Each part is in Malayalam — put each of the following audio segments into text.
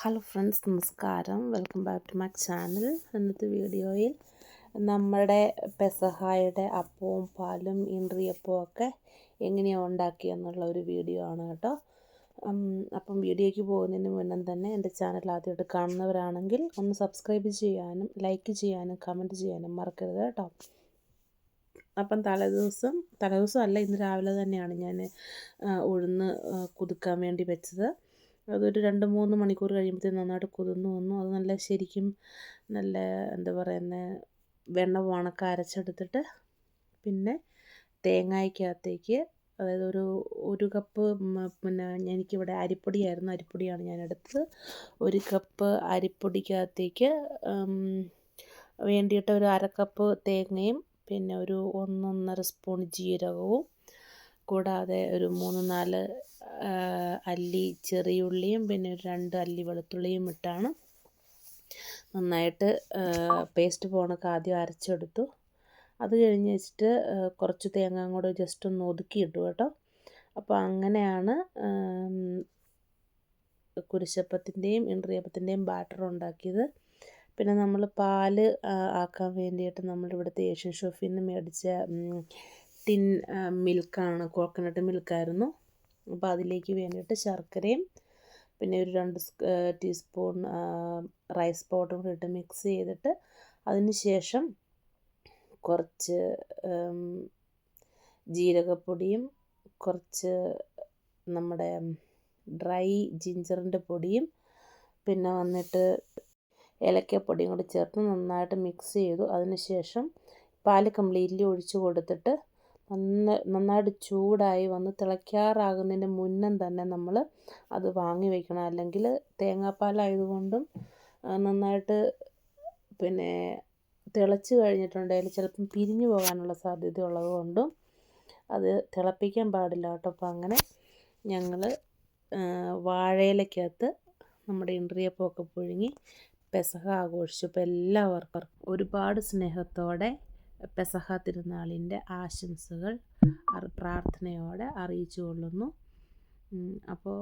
ഹലോ ഫ്രണ്ട്സ് നമസ്കാരം. Welcome back to my channel ഇന്നത്തെ വീഡിയോയിൽ നമ്മുടെ പെസഹായുടെ അപ്പവും പാലും ഇൻട്രിയപ്പവും ഒക്കെ എങ്ങനെയാണ് ഉണ്ടാക്കിയെന്നുള്ള ഒരു വീഡിയോ ആണ് കേട്ടോ. അപ്പം വീഡിയോയ്ക്ക് പോകുന്നതിന് മുന്നേ തന്നെ എന്റെ ചാനൽ ആദ്യമായിട്ട് കാണുന്നവരാണെങ്കിൽ ഒന്ന് സബ്സ്ക്രൈബ് ചെയ്യാനും ലൈക്ക് ചെയ്യാനും കമന്റ് ചെയ്യാനും മറക്കരുത് കേട്ടോ. അപ്പം തലേദിവസം തലേദിവസം അല്ല ഇന്ന് രാവിലെ തന്നെയാണ് ഞാൻ ഉഴുന്ന് കുതുക്കാൻ വേണ്ടി വെച്ചത്. അതൊരു രണ്ട് മൂന്ന് മണിക്കൂർ കഴിയുമ്പോഴത്തേക്കും നന്നായിട്ട് കുതിർന്ന് വന്നു. അത് നല്ല ശരിക്കും നല്ല എന്താ പറയുന്നത് വെണ്ണ വണക്ക അരച്ചെടുത്തിട്ട് പിന്നെ തേങ്ങയ്ക്കകത്തേക്ക് അതായത് ഒരു ഒരു കപ്പ് പിന്നെ എനിക്കിവിടെ അരിപ്പൊടിയായിരുന്നു. അരിപ്പൊടിയാണ് ഞാൻ എടുത്തത് ഒരു കപ്പ് അരിപ്പൊടിക്കകത്തേക്ക് വേണ്ടിയിട്ട് ഒരു അര കപ്പ് തേങ്ങയും പിന്നെ ഒരു ഒന്നൊന്നര സ്പൂൺ ജീരകവും കൂടാതെ ഒരു മൂന്ന് നാല് അല്ലി ചെറിയുള്ളിയും പിന്നെ ഒരു രണ്ട് അല്ലി വെളുത്തുള്ളിയും ഇട്ടാണ് നന്നായിട്ട് പേസ്റ്റ് പോണൊക്കെ ആദ്യം അരച്ചെടുത്തു. അത് കഴിഞ്ഞ് വെച്ചിട്ട് കുറച്ച് തേങ്ങ കൂടെ ജസ്റ്റ് ഒന്ന് ഒതുക്കിയിട്ടു കേട്ടോ. അപ്പോൾ അങ്ങനെയാണ് കുരിശപ്പത്തിന്റെയും ഇൻട്രിയപ്പത്തിന്റെയും ബാറ്റർ ഉണ്ടാക്കിയത്. പിന്നെ നമ്മൾ പാൽ ആക്കാൻ വേണ്ടിയിട്ട് നമ്മളിവിടുത്തെ ഏഷ്യൻ ഷോപ്പിൽ നിന്ന് മേടിച്ച ടിൻ മിൽക്കാണ് കോക്കനട്ട് മിൽക്കായിരുന്നു. അപ്പോൾ അതിലേക്ക് വേണ്ടിയിട്ട് ശർക്കരയും പിന്നെ ഒരു രണ്ട് ടീസ്പൂൺ റൈസ് പൗഡറും കൂടി ഇട്ട് മിക്സ് ചെയ്തിട്ട് അതിന് ശേഷം കുറച്ച് ജീരകപ്പൊടിയും കുറച്ച് നമ്മുടെ ഡ്രൈ ജിഞ്ചറിന്റെ പൊടിയും പിന്നെ വന്നിട്ട് ഏലക്കപ്പൊടിയും കൂടി ചേർത്ത് നന്നായിട്ട് മിക്സ് ചെയ്തു. അതിന് ശേഷം പാൽ കംപ്ലീറ്റ്ലി ഒഴിച്ച് കൊടുത്തിട്ട് നന്ന നന്നായിട്ട് ചൂടായി വന്ന് തിളയ്ക്കാറാകുന്നതിന് മുന്നേ തന്നെ നമ്മൾ അത് വാങ്ങി വയ്ക്കണം അല്ലെങ്കിൽ തേങ്ങാപ്പാലായതുകൊണ്ടും നന്നായിട്ട് പിന്നെ തിളച്ച് കഴിഞ്ഞിട്ടുണ്ടെങ്കിൽ ചിലപ്പം പിരിഞ്ഞു പോകാനുള്ള സാധ്യത ഉള്ളത് കൊണ്ടും അത് തിളപ്പിക്കാൻ പാടില്ല കേട്ടോ. അപ്പോൾ അങ്ങനെ ഞങ്ങൾ വാഴയിലക്കകത്ത് നമ്മുടെ ഇൻട്രിയപ്പമൊക്കെ പുഴുങ്ങി പെസഹ ആഘോഷിച്ചു. അപ്പോൾ എല്ലാവർക്കും ഒരുപാട് സ്നേഹത്തോടെ പെസഹ തിരുനാളിന്റെ ആശംസകൾ പ്രാർത്ഥനയോടെ അറിയിച്ചു കൊള്ളുന്നു. അപ്പോൾ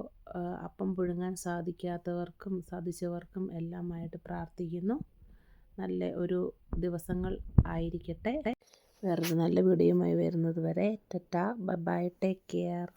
അപ്പം പുഴുങ്ങാൻ സാധിക്കാത്തവർക്കും സാധിച്ചവർക്കും എല്ലാമായിട്ട് പ്രാർത്ഥിക്കുന്നു. നല്ല ഒരു ദിവസങ്ങൾ ആയിരിക്കട്ടെ. വേറൊരു നല്ല വീഡിയോയുമായി വരുന്നത് വരെ. ടാറ്റ. ബൈ. Take care.